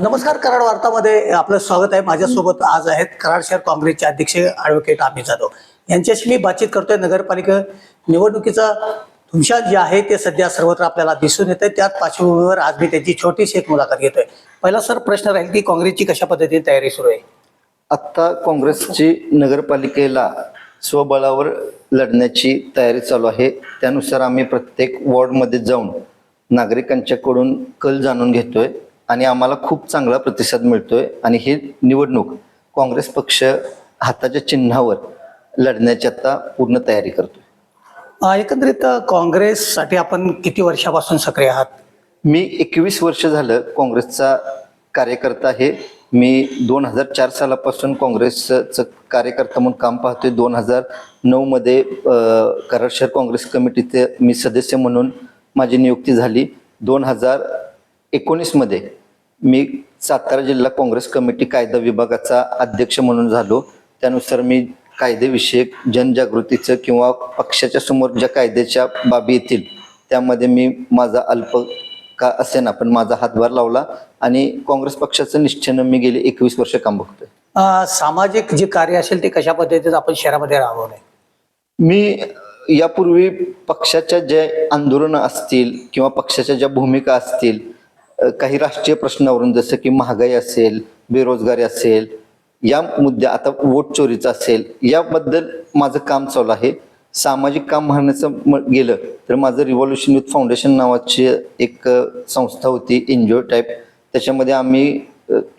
नमस्कार कराड वार्तामध्ये आपलं स्वागत आहे. माझ्यासोबत आज आहेत कराड शहर काँग्रेसचे अध्यक्ष ॲडव्होकेट अमित जाधव. यांच्याशी मी बातचीत करतोय. नगरपालिका निवडणुकीचा तुमच्या जे आहे ते सध्या सर्वत्र आपल्याला दिसून येते त्याच पार्श्वभूमीवर आज मी त्यांची छोटीशी एक मुलाखत घेतोय. पहिला सर प्रश्न राहील की काँग्रेसची कशा पद्धतीने तयारी सुरू आहे? आत्ता काँग्रेसची नगरपालिकेला स्वबळावर लढण्याची तयारी चालू आहे. त्यानुसार आम्ही प्रत्येक वॉर्डमध्ये जाऊन नागरिकांच्याकडून कल जाणून घेतोय. आणि आम्हाला खूप चांगला प्रतिसाद मिळतोय. आणि ही निवडणूक काँग्रेस पक्ष हाताच्या चिन्हावर लढण्याची आता पूर्ण तयारी करतोय. अं, एकंदरीत काँग्रेससाठी आपण किती वर्षापासून सक्रिय आहात? मी एकवीस वर्ष झालं काँग्रेसचा कार्यकर्ता आहे. मी दोन हजार चार सालापासून काँग्रेसचं कार्यकर्ता म्हणून काम पाहतोय. दोन हजार नऊमध्ये कराड शहर काँग्रेस कमिटीचे मी सदस्य म्हणून माझी नियुक्ती झाली. दोन हजार एकोणीसमध्ये मी सातारा जिल्हा काँग्रेस कमिटी कायदा विभागाचा अध्यक्ष म्हणून झालो. त्यानुसार मी कायदेविषयक जनजागृतीचं किंवा पक्षाच्या समोर ज्या कायद्याच्या बाबी येतील त्यामध्ये मी माझा अल्प का असेना पण माझा हातभार लावला आणि काँग्रेस पक्षाचं निश्चयनं मी गेली एकवीस वर्ष काम बघतोय. सामाजिक जे कार्य असेल ते कशा पद्धतीने आपण शहरामध्ये राबवलंय? मी यापूर्वी पक्षाच्या जे आंदोलनं असतील किंवा पक्षाच्या ज्या भूमिका असतील काही राष्ट्रीय प्रश्नावरून जसं की महागाई असेल बेरोजगारी असेल या मुद्द्या आता वोट चोरीचा असेल याबद्दल माझं काम चालू आहे. सामाजिक काम म्हणायचं म- गेलं तर माझं रिव्हॉल्युशन युथ फाउंडेशन नावाची एक संस्था होती एन जी ओ टाईप त्याच्यामध्ये आम्ही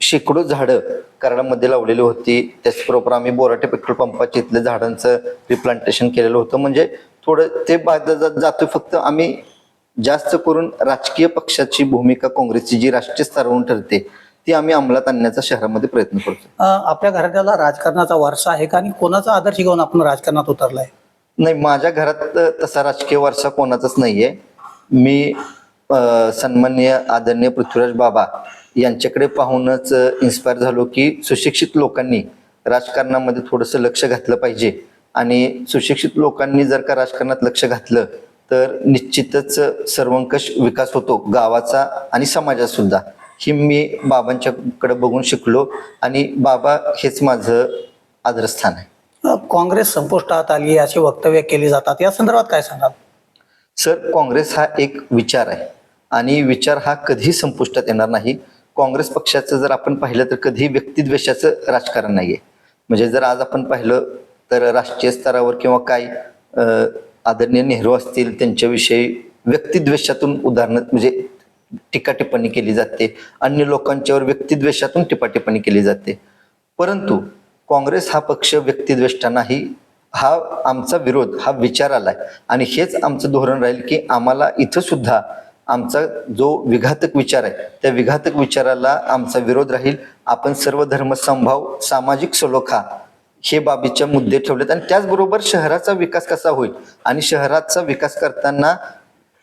शेकडो झाडं कराडामध्ये लावलेली होती. त्याचबरोबर आम्ही बोराटे पेट्रोल पंपाच्या इथल्या झाडांचं रिप्लांटेशन केलेलं होतं. म्हणजे थोडं ते बाद जात- जातोय फक्त आम्ही जास्त करून राजकीय पक्षाची भूमिका काँग्रेसची जी राष्ट्रीय स्तरावरून ठरते ती आम्ही अंमलात आणण्याचा शहरामध्ये प्रयत्न करतो आपल्या घराण्याला राजकारणाचा वारसा आहे का? आणि कोणाचा आदर्श घेऊन आपण राजकारणात उतरलाय? नाही माझ्या घरात तसा राजकीय वारसा कोणाचाच नाहीये. मी अ, सन्माननीय आदरणीय पृथ्वीराज बाबा यांच्याकडे पाहूनच इन्स्पायर झालो की सुशिक्षित लोकांनी राजकारणामध्ये थोडंसं लक्ष घातलं पाहिजे. आणि सुशिक्षित लोकांनी जर का राजकारणात लक्ष घातलं तर निश्चितच सर्वंकष विकास होतो गावाचा आणि समाजाचा सुद्धा. ही मी बाबांच्याकडे बघून शिकलो आणि बाबा हेच माझं आदरस्थान आहे. काँग्रेस संपुष्टात आली अशी वक्तव्य केली जातात. या संदर्भात काय सांगाल? सर काँग्रेस हा एक विचार आहे आणि विचार हा कधीही संपुष्टात येणार नाही. काँग्रेस पक्षाचं जर आपण पाहिलं तर कधीही व्यक्तिद्वेषाचं राजकारण नाही आहे म्हणजे जर आज आपण पाहिलं तर राष्ट्रीय स्तरावर किंवा काय अं, आदरणीय नेहरू असतील त्यांच्याविषयी व्यक्तिद्वेषातून उदाहरण म्हणजे टीका टिप्पणी केली जाते. अन्य लोकांच्यावर व्यक्तिद्वेषातून टिपाटिप्पणी केली जाते. परंतु काँग्रेस हा पक्ष व्यक्तिद्वेष्टांनाही हा आमचा विरोध हा विचाराला आहे आणि हेच आमचं धोरण राहील की आम्हाला इथं सुद्धा आमचा जो विघातक विचार आहे त्या विघातक विचाराला आमचा विरोध राहील. आपण सर्व धर्मसंभाव सामाजिक सलोखा हे बाबीचे मुद्दे ठेवलेत. आणि त्याचबरोबर शहराचा विकास कसा होईल? आणि शहराचा विकास करताना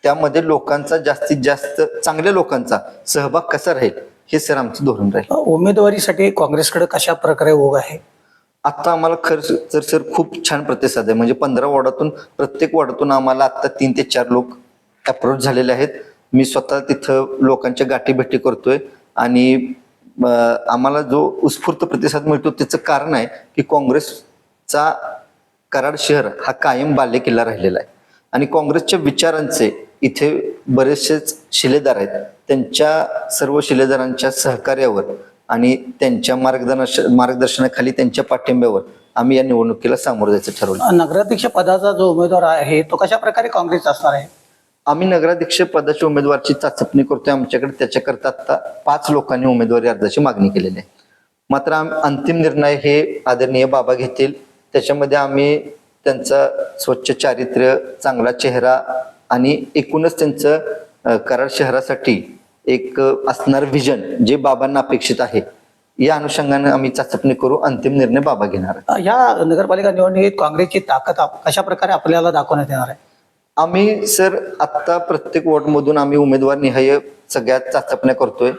त्यामध्ये लोकांचा जास्तीत जास्त चांगल्या लोकांचा सहभाग कसा राहील? हे सर आमचं धोरण राहील. उमेदवारीसाठी काँग्रेसकडे कशा प्रकारे ओघ आहे? आता आम्हाला खर्च तर सर खूप छान प्रतिसाद आहे. म्हणजे पंधरा वॉर्डातून प्रत्येक वॉर्डातून आम्हाला आता तीन ते चार लोक अप्रोच झालेले आहेत. मी स्वतः तिथं लोकांच्या गाठी भेटी करतोय. आणि आम्हाला जो उत्स्फूर्त प्रतिसाद मिळतो त्याचं कारण आहे की काँग्रेसचा कराड शहर हा कायम बालेकिल्ला राहिलेला आहे. आणि काँग्रेसच्या विचारांचे इथे बरेचसेच शिलेदार आहेत. त्यांच्या सर्व शिलेदारांच्या सहकार्यावर आणि त्यांच्या मार्गदर्शन मार्गदर्शनाखाली त्यांच्या पाठिंब्यावर आम्ही या निवडणुकीला सामोरं जायचं ठरवलं. नगराध्यक्ष पदाचा जो उमेदवार आहे तो कशा प्रकारे काँग्रेस असणार आहे? आम्ही नगराध्यक्ष पदाच्या उमेदवारची चाचपणी करतोय. आमच्याकडे त्याच्याकरता आता पाच लोकांनी उमेदवारी अर्जाची मागणी केलेली आहे. मात्र आम- अंतिम निर्णय हे आदरणीय बाबा घेतील. त्याच्यामध्ये आम्ही त्यांचा स्वच्छ चारित्र्य चांगला चेहरा आणि एकूणच त्यांचं कराड शहरासाठी एक असणार व्हिजन जे बाबांना अपेक्षित आहे या अनुषंगाने आम्ही चाचपणी करू. अंतिम निर्णय बाबा घेणार आहे. नगरपालिका निवडणुकीत काँग्रेसची ताकद आप- कशा प्रकारे आपल्याला दाखवण्यात येणार आहे? आम्ही सर आत्ता प्रत्येक वॉर्डमधून आम्ही उमेदवार निहाय सगळ्यात चाचपण्या करतोय.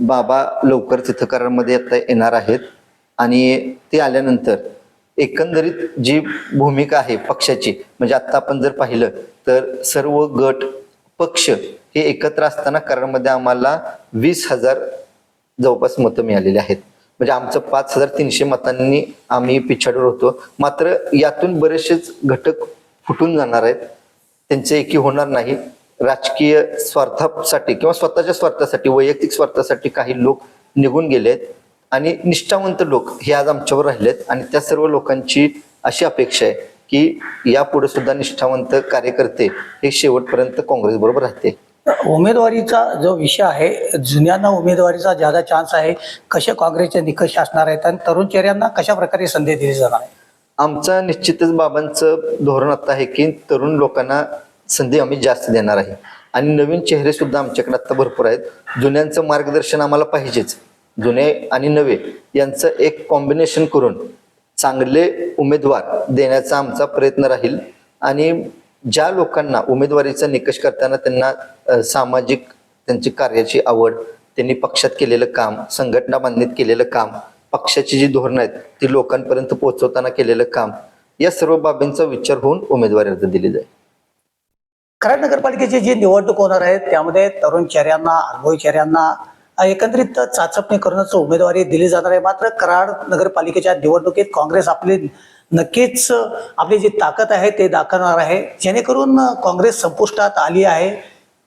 बाबा लवकर तिथं कराडमध्ये आता येणार आहेत आणि ते आल्यानंतर एकंदरीत जी भूमिका आहे पक्षाची म्हणजे आता आपण जर पाहिलं तर सर्व गट पक्ष हे एकत्र असताना करारमध्ये आम्हाला वीस हजार जवळपास मतं मिळालेली आहेत. म्हणजे आमचं पाच हजार तीनशे मतांनी आम्ही पिछाडीवर होतो. मात्र यातून बरेचसेच घटक फुटून जाणार आहेत. त्यांचे एकी होणार नाही. राजकीय स्वार्थासाठी किंवा स्वतःच्या स्वार्थासाठी वैयक्तिक स्वार्थासाठी काही लोक निघून गेले आहेत. आणि निष्ठावंत लोक हे आज आमच्यावर राहिलेत आणि त्या सर्व लोकांची अशी अपेक्षा आहे की यापुढे सुद्धा निष्ठावंत कार्यकर्ते हे शेवटपर्यंत काँग्रेस बरोबर राहते उमेदवारीचा जो विषय आहे जुन्यांना उमेदवारीचा ज्यादा चान्स आहे कसे काँग्रेसचे निकष असणार आहेत आणि तरुण चेहऱ्यांना कशा प्रकारे संधी दिली जाणार आहे? आमचं निश्चितच बाबांचं धोरण आता आहे की तरुण लोकांना संधी आम्ही जास्त देणार आहे. आणि नवीन चेहरे सुद्धा आमच्याकडे आता भरपूर आहेत. जुन्यांचं मार्गदर्शन आम्हाला पाहिजेच. जुने आणि नवे यांचं एक कॉम्बिनेशन करून चांगले उमेदवार देण्याचा आमचा प्रयत्न राहील. आणि ज्या लोकांना उमेदवारीचा निकष करताना त्यांना सामाजिक त्यांची कार्याची आवड त्यांनी पक्षात केलेलं काम संघटना बांधणीत केलेलं काम पक्षाची जी धोरणं आहेत ती लोकांपर्यंत पोहोचवताना केलेलं काम या सर्व बाबींचा विचार होऊन उमेदवारी अर्ज दिली जाईल. कराड नगरपालिकेची जी निवडणूक होणार आहे त्यामध्ये तरुण चेहऱ्यांना अनुभवी चेहऱ्यांना एकंदरीत चाचपणी करूनच उमेदवारी दिली जाणार आहे. मात्र कराड नगरपालिकेच्या निवडणुकीत काँग्रेस आपली नक्कीच आपली जी ताकद आहे ते दाखवणार आहे. जेणेकरून काँग्रेस संपुष्टात आली आहे.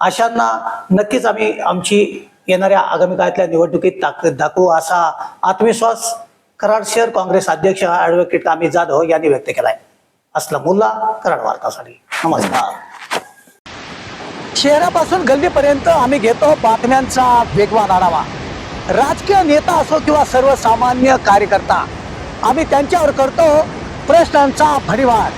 अशांना नक्कीच आम्ही आमची येणाऱ्या आगामी काळातल्या निवडणुकीत ताकद दाखवू असा आत्मविश्वास कराड शहर काँग्रेस अध्यक्ष ॲडव्होकेट अमित जाधव यांनी व्यक्त केलाय. असलं मुल्ला कराड वार्तासाठी नमस्कार. शहरापासून गल्लीपर्यंत आम्ही घेतो बातम्यांचा वेगवान आढावा. राजकीय नेता असो किंवा सर्वसामान्य कार्यकर्ता आम्ही त्यांच्यावर करतो प्रश्नांचा भडिवार.